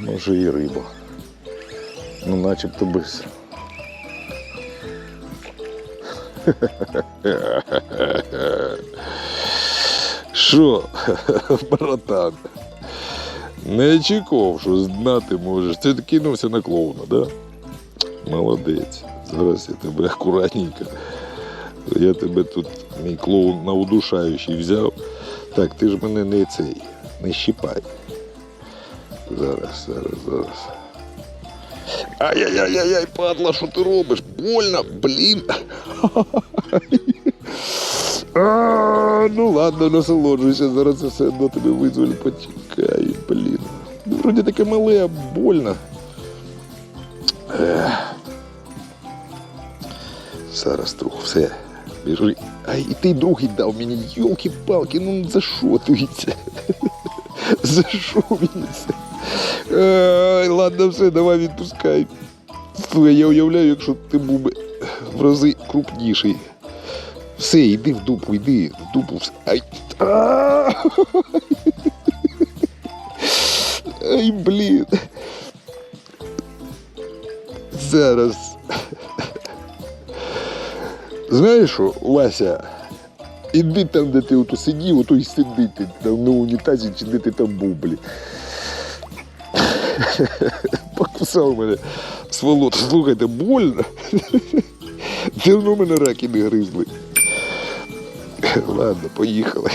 Може і риба. Ну, начебто без. Що, братан? Не очікував, що знати можеш. Ти кинувся на клоуна, да? Молодець. Зараз я тебе акуратненько. Я тебе тут, мій клоун на удушаючий взяв. Так, ти ж мене не цей, не щипай. Зараз, зараз, зараз. Ай-яй-яй-яй, падла, що ти робиш? Больно, блін. А, ну ладно, насолоджуйся, зараз я все одно тебе визволю, почекай, блін. Ну, Вроді таке мале, а больно. Зараз друг, все. Біжи. Ай, і ти другий дав мені, йолки-палки, ну за що ти це? За що мені це? Ай, ладно, все, давай відпускай. Я уявляю, якщо ти був би в рази крупніший. Все, йди в дупу, йди в дупу. все. Ай. Ай, блін. Зараз. Знаєш що, Вася, іди там, де ти ото сидів, ото й сиди ти там на унітазі, чи де ти там був, блін. Покусав мене сволот. Слухайте, больно. Давно мене раки не гризли. Ладно, поїхали.